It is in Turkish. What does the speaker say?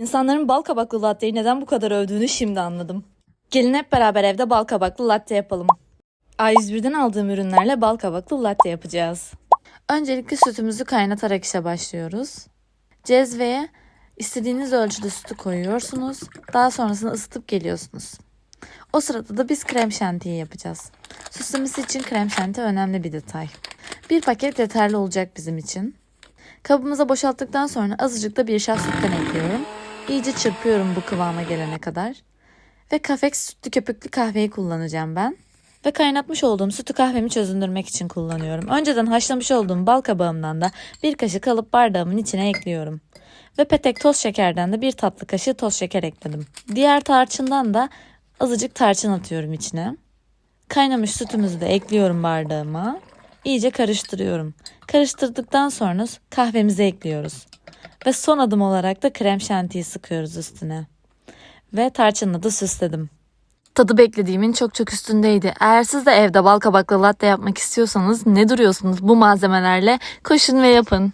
İnsanların bal kabaklı latteyi neden bu kadar övdüğünü şimdi anladım. Gelin hep beraber evde bal kabaklı latte yapalım. A101'den aldığım ürünlerle bal kabaklı latte yapacağız. Öncelikle sütümüzü kaynatarak işe başlıyoruz. Cezveye istediğiniz ölçüde sütü koyuyorsunuz. Daha sonrasında ısıtıp geliyorsunuz. O sırada da biz krem şantiyi yapacağız. Süslemesi için krem şanti önemli bir detay. Bir paket yeterli olacak bizim için. Kabımıza boşalttıktan sonra azıcık da bir şah sütten ekliyorum. İyice çırpıyorum bu kıvama gelene kadar. Ve kafek sütlü köpüklü kahveyi kullanacağım ben. Ve kaynatmış olduğum sütü kahvemi çözündürmek için kullanıyorum. Önceden haşlamış olduğum bal kabağımdan da bir kaşık alıp bardağımın içine ekliyorum. Ve petek toz şekerden de bir tatlı kaşığı toz şeker ekledim. Diğer tarçından da azıcık tarçın atıyorum içine. Kaynamış sütümüzü de ekliyorum bardağıma. İyice karıştırıyorum. Karıştırdıktan sonra kahvemizi ekliyoruz. Ve son adım olarak da krem şantiyi sıkıyoruz üstüne. Ve tarçınla da süsledim. Tadı beklediğimin çok çok üstündeydi. Eğer siz de evde bal kabaklı latte yapmak istiyorsanız ne duruyorsunuz bu malzemelerle koşun ve yapın.